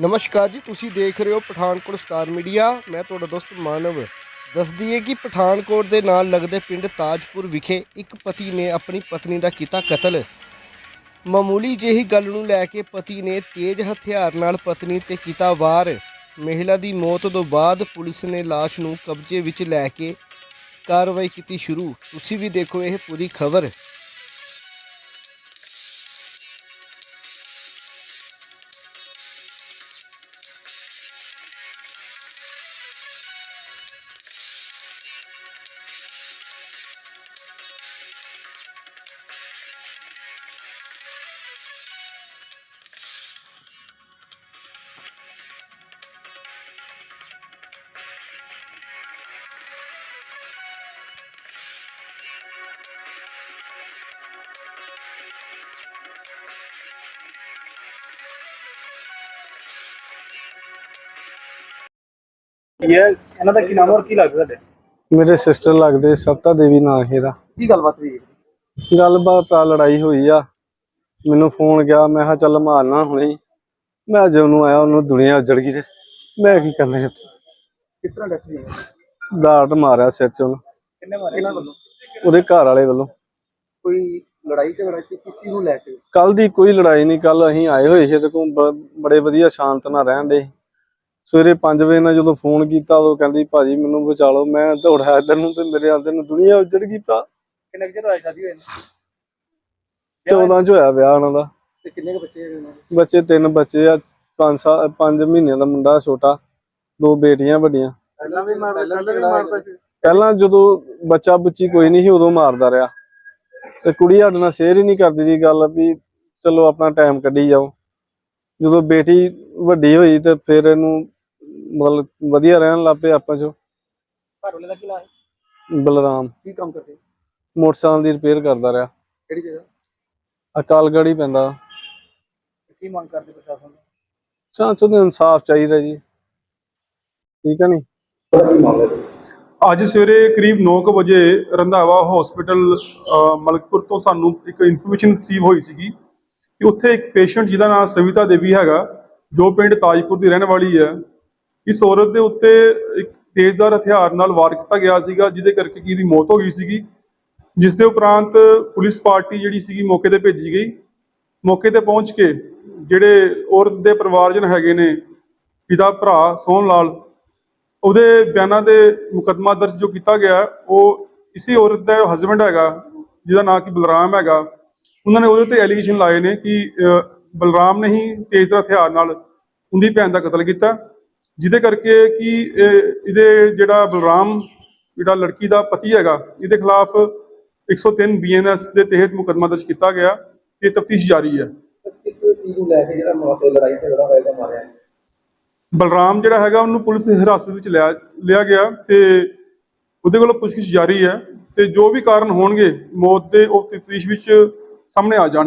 ਨਮਸਕਾਰ ਜੀ, ਤੁਸੀਂ ਦੇਖ ਰਹੇ ਹੋ ਪਠਾਨਕੋਟ ਸਟਾਰ ਮੀਡੀਆ। ਮੈਂ ਤੁਹਾਡਾ ਦੋਸਤ ਮਾਨਵ। ਦੱਸਦੀ ਹੈ ਕਿ ਪਠਾਨਕੋਟ ਦੇ ਨਾਲ ਲੱਗਦੇ ਪਿੰਡ ਤਾਜਪੁਰ ਵਿਖੇ ਇੱਕ ਪਤੀ ਨੇ ਆਪਣੀ ਪਤਨੀ ਦਾ ਕੀਤਾ ਕਤਲ। ਮਾਮੂਲੀ ਜਿਹੀ ਗੱਲ ਨੂੰ ਲੈ ਕੇ ਪਤੀ ਨੇ ਤੇਜ਼ ਹਥਿਆਰ ਨਾਲ ਪਤਨੀ ਤੇ ਕੀਤਾ ਵਾਰ। ਮਹਿਲਾ ਦੀ ਮੌਤ ਤੋਂ ਬਾਅਦ ਪੁਲਿਸ ਨੇ ਲਾਸ਼ ਨੂੰ ਕਬਜ਼ੇ ਵਿੱਚ ਲੈ ਕੇ ਕਾਰਵਾਈ ਕੀਤੀ ਸ਼ੁਰੂ। ਤੁਸੀਂ ਵੀ ਦੇਖੋ ਇਹ ਪੂਰੀ ਖਬਰ। ਕੀ ਹੈ? ਇਹਨਾਂ ਦਾ ਕੀ ਨਾਮ ਔਰ ਕੀ ਲੱਗਦਾ ਤੁਹਾਡੇ? ਮੇਰੇ ਸਿਸਟਰ ਲੱਗਦੇ ਸਪਤਾ ਦੇਵੀ ਨਾਂ ਹੈ ਇਹਦਾ। ਕੀ ਗੱਲਬਾਤ ਹੋਈ? ਗੱਲਬਾਤ ਆ ਲੜਾਈ ਹੋਈ ਆ। ਮੈਨੂੰ ਫੋਨ ਗਿਆ ਮੈਂ ਕਿਹਾ ਚੱਲ ਮਾਰਨਾ ਹੁਣੇ ਮੈਂ ਜਦੋਂ ਨੂੰ ਆਇਆ ਉਹਨੂੰ ਦੁਨੀਆ ਉੱਜੜ ਗਈ ਤੇ ਮੈਂ ਕੀ ਕਰਨਾ ਉੱਥੇ ਕਿਸ ਤਰ੍ਹਾਂ ਡੈਥ ਹੋਈ? ਹੈ? ਡਾਟ ਮਾਰਿਆ ਸਿਰ ਚ ਉਹਨੂੰ। ਕਿੰਨੇ ਮਾਰੇ? ਇਹਨਾਂ ਵੱਲੋਂ? ਉਹਦੇ ਘਰ ਵਾਲੇ ਵੱਲੋਂ। ਕੋਈ ਲੜਾਈ ਝਗੜਾ ਸੀ? ਕਿਸ ਚੀਜ਼ ਨੂੰ ਲੈ ਕੇ? ਕੱਲ ਦੀ ਕੋਈ ਲੜਾਈ ਨਹੀਂ ਕੱਲ ਅਸੀਂ ਆਏ ਹੋਏ ਸੀ ਤੇ ਬੜੇ ਵਧੀਆ ਸ਼ਾਂਤ ਨਾਲ ਰਹਿਣ ਦੇ ਸਵੇਰੇ 5 ਵਜੇ ਨਾਲ ਜਦੋਂ ਫੋਨ ਕੀਤਾ ਉਦੋਂ ਕਹਿੰਦੀ ਭਾਜੀ ਮੈਨੂੰ ਬਚਾ ਲਓ ਮੈਂ ਦੌੜਿਆ ਇੱਧਰ ਨੂੰ ਤੇ ਮੇਰੇ ਆਂਦੇ ਨੂੰ ਦੁਨੀਆ ਉੱਜੜ ਗਈ ਭਰਾ। ਕਿੰਨੇ ਚਿਰ ਹੋਇਆ ਸ਼ਾਦੀ ਹੋਈ? ਨੂੰ? 14 ਚ ਹੋਇਆ ਵਿਆਹ ਉਹਨਾਂ ਦਾ। ਤੇ ਕਿੰਨੇ ਕੁ ਬੱਚੇ ਹੈਗੇ ਉਹਨਾਂ ਦੇ? ਬੱਚੇ ਤਿੰਨ ਬੱਚੇ ਆ 5 ਸਾਲ 5 ਮਹੀਨਿਆਂ ਦਾ ਮੁੰਡਾ ਛੋਟਾ ਦੋ ਬੇਟੀਆਂ ਵੱਡੀਆਂ। ਪਹਿਲਾਂ ਵੀ ਮਾਰਦਾ ਪਹਿਲਾਂ ਵੀ ਮਾਰਦਾ ਸੀ? ਪਹਿਲਾਂ ਜਦੋਂ ਬੱਚਾ ਬੱਚੀ ਕੋਈ ਨਹੀਂ ਸੀ ਉਦੋਂ ਮਾਰਦਾ ਰਿਹਾ। ਤੇ ਕੁੜੀ ਸਾਡੇ ਨਾਲ ਸ਼ੇਅਰ ਹੀ ਨਹੀਂ ਕਰਦੀ ਜੀ ਗੱਲ ਵੀ ਚਲੋ ਆਪਣਾ ਟਾਈਮ ਕੱਢੀ ਜਾਓ। ਜਦੋਂ ਬੇਟੀ ਵੱਡੀ ਹੋਈ ਤੇ ਫਿਰ ਇਹਨੂੰ ਮਤਲਬ ਵਧੀਆ ਰਹਿਣ ਲੱਗ ਪਏ ਆਪਾਂ ਚ। ਘਰ ਵਾਲੇ ਦਾ ਕੀ ਨਾਮ ਹੈ? ਬਲਰਾਮ। ਕੀ ਕੰਮ ਕਰਦੇ? ਮੋਟਰਸਾਈਕਲ ਦੀ ਰਿਪੇਅਰ ਕਰਦਾ ਰਿਹਾ। ਕਿਹੜੀ ਜਗ੍ਹਾ? ਅਕਾਲਗੜ੍ਹ ਹੀ ਪੈਂਦਾ। ਕੀ ਮੰਗ ਕਰਦੇ ਪ੍ਰਸ਼ਾਸਨ ਤੋਂ? ਚਾਂਚੋ ਨੂੰ ਇਨਸਾਫ ਚਾਹੀਦਾ ਜੀ। ਠੀਕ ਹੈ ਨੀ? ਅੱਜ ਸਵੇਰੇ ਕਰੀਬ 9:00 ਵਜੇ ਰੰਧਾਵਾ ਹਸਪੀਟਲ ਮਲਕਪੁਰ ਤੋਂ ਸਾਨੂੰ ਇੱਕ ਇਨਫੋਰਮੇਸ਼ਨ ਰਿਸੀਵ ਹੋਈ ਸੀਗੀ ਕਿ ਉੱਥੇ ਇੱਕ ਪੇਸ਼ੈਂਟ ਜਿਹਦਾ ਨਾਮ ਸਵਿਤਾ ਦੇਵੀ ਹੈਗਾ ਜੋ ਪਿੰਡ ਤਾਜਪੁਰ ਦੀ ਰਹਿਣ ਵਾਲੀ ਹੈ। ਇਸ ਔਰਤ ਦੇ ਉੱਤੇ ਇੱਕ ਤੇਜ਼ਦਾਰ ਹਥਿਆਰ ਨਾਲ ਵਾਰ ਕੀਤਾ ਗਿਆ ਸੀਗਾ, ਜਿਹਦੇ ਕਰਕੇ ਕੀ ਦੀ ਮੌਤ ਹੋ ਗਈ ਸੀਗੀ, ਜਿਸ ਦੇ ਉਪਰੰਤ ਪੁਲਿਸ ਪਾਰਟੀ ਜਿਹੜੀ ਸੀਗੀ ਮੌਕੇ ਤੇ ਭੇਜੀ ਗਈ। ਮੌਕੇ ਤੇ ਪਹੁੰਚ ਕੇ ਜਿਹੜੇ ਔਰਤ ਦੇ ਪਰਿਵਾਰਜਨ ਹੈਗੇ ਨੇ, ਪਿਤਾ, ਭਰਾ, ਸੋਹਣ ਲਾਲ, ਉਹਦੇ ਬਿਆਨਾਂ ਦੇ ਮੁਕੱਦਮਾ ਦਰਜ ਜੋ ਕੀਤਾ ਗਿਆ, ਉਹ ਇਸੇ ਔਰਤ ਦਾ ਹਸਬੰਡ ਹੈਗਾ, ਜਿਹਦਾ ਨਾਮ ਕਿ ਬਲਰਾਮ ਹੈਗਾ। ਉਹਨਾਂ ਨੇ ਉਹਦੇ ਤੇ ਐਲੀਗੇਸ਼ਨ ਲਾਏ ਨੇ ਕਿ ਬਲਰਾਮ ਨੇ ਹੀ ਤੇਜ਼ਧਾਰ ਹਥਿਆਰ ਨਾਲ ਉਹਦੀ ਭੈਣ ਦਾ ਕਤਲ ਕੀਤਾ। ਜਿਹਦੇ ਕਰਕੇ ਕਿ ਇਹ- ਇਹਦੇ ਜਿਹੜਾ ਬਲਰਾਮ ਜਿਹੜਾ ਲੜਕੀ ਦਾ ਪਤੀ ਹੈਗਾ ਇਹਦੇ ਖਿਲਾਫ 103 ਬੀਐਨਐਸ ਦੇ ਤਹਿਤ ਮੁਕੱਦਮਾ ਦਰਜ ਕੀਤਾ ਗਿਆ ਇਹ ਤਫਤੀਸ਼ ਜਾਰੀ ਹੈ ਕਿਸ ਚੀਜ਼ ਨੂੰ ਲੈ ਕੇ ਜਿਹੜਾ ਮਾਪੇ ਲੜਾਈ ਝਗੜਾ ਹੋਏਗਾ ਮਾਰਿਆ ਹੈ? ਬਲਰਾਮ ਜਿਹੜਾ ਹੈਗਾ ਉਹਨੂੰ ਪੁਲਿਸ ਹਿਰਾਸਤ ਵਿੱਚ ਲਿਆ ਲਿਆ ਗਿਆ ਤੇ ਉਹਦੇ ਕੋਲੋਂ ਪੁੱਛਗਿੱਛ ਜਾਰੀ ਹੈ ਤੇ ਜੋ ਵੀ ਕਾਰਨ ਹੋਣਗੇ ਮੌਤ ਦੇ ਉਹ ਤਫਤੀਸ਼ ਵਿੱਚ ਸਾਹਮਣੇ ਆ ਜਾਣਗੇ